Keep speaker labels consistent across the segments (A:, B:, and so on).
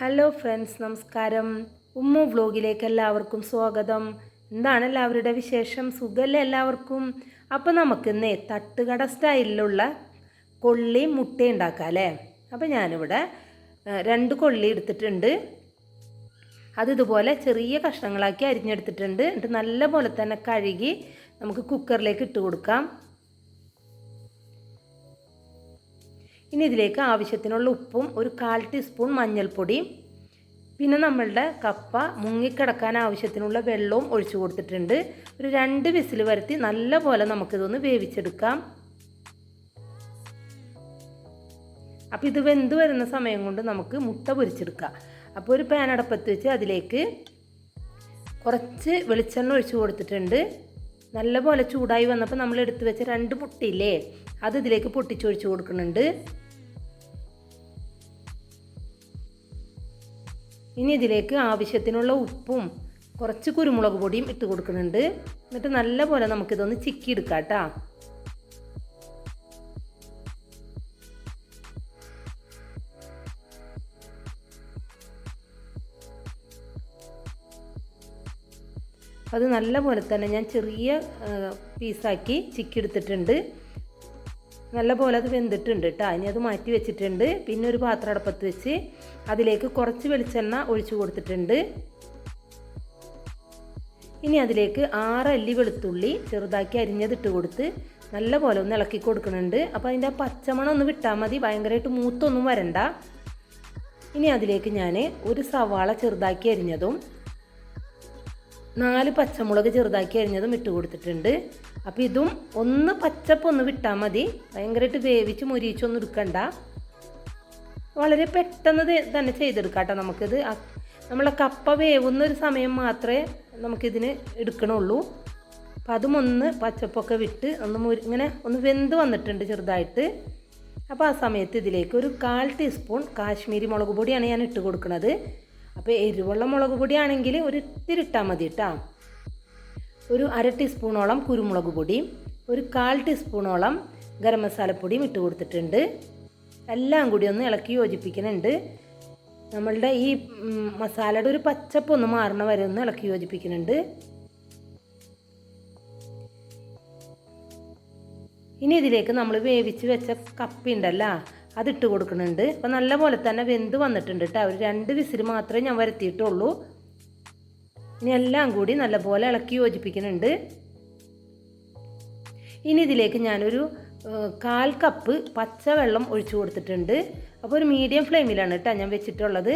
A: Hello friends നമസ്കാരം. ഉമ്മു വ്ലോഗിലേക്ക് എല്ലാവർക്കും സ്വാഗതം. എന്താണ് എല്ലാവരുടെ വിശേഷം? സുഖമല്ലേ എല്ലാവർക്കും? അപ്പോൾ നമുക്കിന്നേ തട്ടുകട സ്റ്റൈലിലുള്ള കൊള്ളി മുട്ട ഉണ്ടാക്കാം അല്ലേ? അപ്പോൾ ഞാനിവിടെ രണ്ട് കൊള്ളി എടുത്തിട്ടുണ്ട്. അത് ഇതുപോലെ ചെറിയ കഷ്ണങ്ങളാക്കി അരിഞ്ഞെടുത്തിട്ടുണ്ട്. എന്നിട്ട് നല്ല പോലെ തന്നെ കഴുകി നമുക്ക് കുക്കറിലേക്ക് ഇട്ട് കൊടുക്കാം. ഇനി ഇതിലേക്ക് ആവശ്യത്തിനുള്ള ഉപ്പും ഒരു കാൽ ടീസ്പൂൺ മഞ്ഞൾപ്പൊടിയും പിന്നെ നമ്മളുടെ കപ്പ മുങ്ങിക്കിടക്കാൻ ആവശ്യത്തിനുള്ള വെള്ളവും ഒഴിച്ചു കൊടുത്തിട്ടുണ്ട്. ഒരു രണ്ട് വിസിൽ വരുത്തി നല്ല പോലെ നമുക്കിതൊന്ന് വേവിച്ചെടുക്കാം. അപ്പോൾ ഇത് വെന്ത് വരുന്ന സമയം കൊണ്ട് നമുക്ക് മുട്ട പൊരിച്ചെടുക്കാം. അപ്പോൾ ഒരു പാൻ അടപ്പത്ത് വെച്ച് അതിലേക്ക് കുറച്ച് വെളിച്ചെണ്ണ ഒഴിച്ചു കൊടുത്തിട്ടുണ്ട്. നല്ല പോലെ ചൂടായി വന്നപ്പോൾ നമ്മൾ എടുത്തു വെച്ച രണ്ട് മുട്ടയില്ലേ അത് ഇതിലേക്ക് പൊട്ടിച്ചൊഴിച്ച് കൊടുക്കുന്നുണ്ട്. ഇനി ഇതിലേക്ക് ആവശ്യത്തിനുള്ള ഉപ്പും കുറച്ച് കുരുമുളക് പൊടിയും ഇട്ട് കൊടുക്കുന്നുണ്ട്. എന്നിട്ട് നല്ലപോലെ നമുക്കിതൊന്ന് ചിക്കി എടുക്കാം കേട്ടോ അത് നല്ലപോലെ തന്നെ ഞാൻ ചെറിയ പീസാക്കി ചിക്കി എടുത്തിട്ടുണ്ട് നല്ല പോലെ അത് വെന്തിട്ടുണ്ട് കേട്ടോ ഇനി അത് മാറ്റി വെച്ചിട്ടുണ്ട്. പിന്നെ ഒരു പാത്രം അടുപ്പത്ത് വെച്ച് അതിലേക്ക് കുറച്ച് വെളിച്ചെണ്ണ ഒഴിച്ചു കൊടുത്തിട്ടുണ്ട്. ഇനി അതിലേക്ക് ആറ് അല്ലി വെളുത്തുള്ളി ചെറുതാക്കി അരിഞ്ഞതിട്ട് കൊടുത്ത് നല്ല പോലെ ഒന്ന് ഇളക്കി കൊടുക്കുന്നുണ്ട്. അപ്പോൾ അതിന്റെ ആ പച്ചമണം ഒന്ന് വിട്ടാൽ മതി. ഭയങ്കരമായിട്ട് മൂത്തൊന്നും വരണ്ട. ഇനി അതിലേക്ക് ഞാൻ ഒരു സവാള ചെറുതാക്കി അരിഞ്ഞതും നാല് പച്ചമുളക് ചെറുതാക്കി അരിഞ്ഞതും ഇട്ട് കൊടുത്തിട്ടുണ്ട്. അപ്പോൾ ഇതും ഒന്ന് പച്ചപ്പൊന്ന് വിട്ടാൽ മതി. ഭയങ്കരമായിട്ട് വേവിച്ച് മുരിച്ചൊന്നും എടുക്കണ്ട. വളരെ പെട്ടെന്ന് തന്നെ ചെയ്തെടുക്കാം കേട്ടോ നമുക്കിത്. നമ്മളെ കപ്പ വേവുന്ന ഒരു സമയം മാത്രമേ നമുക്കിതിന് എടുക്കണുള്ളൂ. അപ്പം അതും ഒന്ന് പച്ചപ്പൊക്കെ വിട്ട് ഒന്ന് മുരി ഇങ്ങനെ ഒന്ന് വെന്ത് വന്നിട്ടുണ്ട് ചെറുതായിട്ട്. അപ്പോൾ ആ സമയത്ത് ഇതിലേക്ക് ഒരു കാൽ ടീസ്പൂൺ കാശ്മീരി മുളക് പൊടിയാണ് ഞാൻ ഇട്ട് കൊടുക്കുന്നത് അപ്പോൾ എരിവുള്ള മുളക് പൊടിയാണെങ്കിൽ ഒരു ഇത്തിരി ഇട്ടാൽ മതി കേട്ടോ. ഒരു അര ടീസ്പൂണോളം കുരുമുളക് പൊടിയും ഒരു കാൽ ടീസ്പൂണോളം ഗരം മസാലപ്പൊടിയും ഇട്ട് കൊടുത്തിട്ടുണ്ട്. എല്ലാം കൂടി ഒന്ന് ഇളക്കി യോജിപ്പിക്കുന്നുണ്ട്. നമ്മളുടെ ഈ മസാലയുടെ ഒരു പച്ചപ്പ് ഒന്ന് മാറണ വരെ ഒന്ന് ഇളക്കി യോജിപ്പിക്കുന്നുണ്ട്. ഇനി ഇതിലേക്ക് നമ്മൾ വേവിച്ച് വെച്ച കപ്പിയുണ്ടല്ലോ അതിട്ട് കൊടുക്കുന്നുണ്ട്. അപ്പം നല്ല പോലെ തന്നെ വെന്ത് വന്നിട്ടുണ്ട് കേട്ടോ ഒരു രണ്ട് വിസിൽ മാത്രമേ ഞാൻ വരുത്തിയിട്ടുള്ളൂ. ഇനി എല്ലാം കൂടി നല്ലപോലെ ഇളക്കി യോജിപ്പിക്കുന്നുണ്ട്. ഇനി ഇതിലേക്ക് ഞാനൊരു കാൽ കപ്പ് പച്ചവെള്ളം ഒഴിച്ചു കൊടുത്തിട്ടുണ്ട്. അപ്പോൾ ഒരു മീഡിയം ഫ്ലെയിമിലാണ് കേട്ടോ ഞാൻ വെച്ചിട്ടുള്ളത്.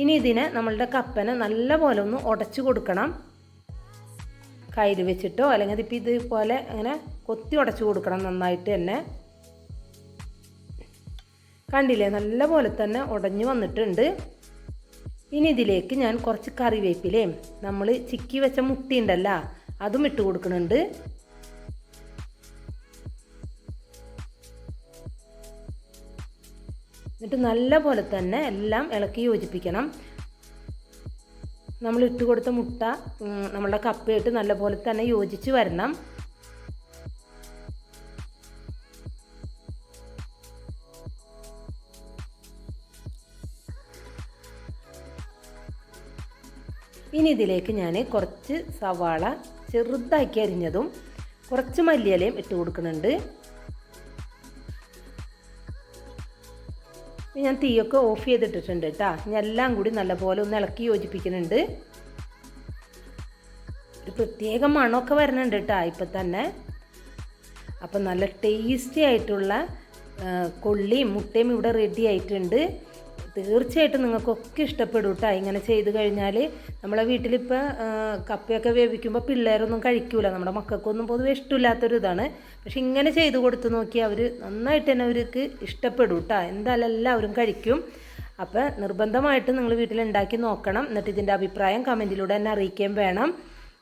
A: ഇനി ഇതിനെ നമ്മളുടെ കപ്പനെ നല്ലപോലെ ഒന്ന് ഉടച്ചു കൊടുക്കണം. കയ്യിൽ വെച്ചിട്ടോ അല്ലെങ്കിൽ ഇതിപ്പോൾ ഇതുപോലെ അങ്ങനെ കൊത്തി ഉടച്ചു കൊടുക്കണം നന്നായിട്ട് തന്നെ. കണ്ടില്ലേ? നല്ലപോലെ തന്നെ ഉടഞ്ഞു വന്നിട്ടുണ്ട്. ഇനി ഇതിലേക്ക് ഞാൻ കുറച്ച് കറിവേപ്പിലേ നമ്മൾ ചിക്കി വെച്ച മുട്ടിയുണ്ടല്ലോ അതും ഇട്ട് കൊടുക്കുന്നുണ്ട്. എന്നിട്ട് നല്ല പോലെ തന്നെ എല്ലാം ഇളക്കി യോജിപ്പിക്കണം. നമ്മൾ ഇട്ട് കൊടുത്ത മുട്ട നമ്മളുടെ കപ്പയിട്ട് നല്ല പോലെ തന്നെ യോജിച്ച് വരണം. ഇനി ഇതിലേക്ക് ഞാൻ കുറച്ച് സവാള ചെറുതാക്കി അരിഞ്ഞതും കുറച്ച് മല്ലിയിലയും ഇട്ട് കൊടുക്കുന്നുണ്ട്. ഞാൻ തീയൊക്കെ ഓഫ് ചെയ്തിട്ടിട്ടുണ്ട് കേട്ടോ ഇനി എല്ലാം കൂടി നല്ലപോലെ ഒന്ന് ഇളക്കി യോജിപ്പിക്കുന്നുണ്ട്. ഒരു പ്രത്യേക മണമൊക്കെ വരുന്നുണ്ട് കേട്ടോ ഇപ്പം തന്നെ. അപ്പം നല്ല ടേസ്റ്റി ആയിട്ടുള്ള കൊള്ളിയും മുട്ടയും ഇവിടെ റെഡി ആയിട്ടുണ്ട്. തീർച്ചയായിട്ടും നിങ്ങൾക്കൊക്കെ ഇഷ്ടപ്പെടും കേട്ടോ ഇങ്ങനെ ചെയ്ത് കഴിഞ്ഞാൽ നമ്മളെ വീട്ടിലിപ്പോൾ കപ്പയൊക്കെ വേവിക്കുമ്പോൾ പിള്ളേരൊന്നും കഴിക്കൂല. നമ്മുടെ മക്കൾക്കൊന്നും പൊതുവെ ഇഷ്ടമില്ലാത്തൊരു ഇതാണ് പക്ഷെ ഇങ്ങനെ ചെയ്ത് കൊടുത്ത് നോക്കി അവർ നന്നായിട്ട് തന്നെ അവർക്ക് ഇഷ്ടപ്പെടും കേട്ടോ എന്തായാലും എല്ലാവരും കഴിക്കും. അപ്പോൾ നിർബന്ധമായിട്ട് നിങ്ങൾ വീട്ടിലുണ്ടാക്കി നോക്കണം. എന്നിട്ട് ഇതിന്റെ അഭിപ്രായം കമന്റിലൂടെ തന്നെ അറിയിക്കുകയും വേണം.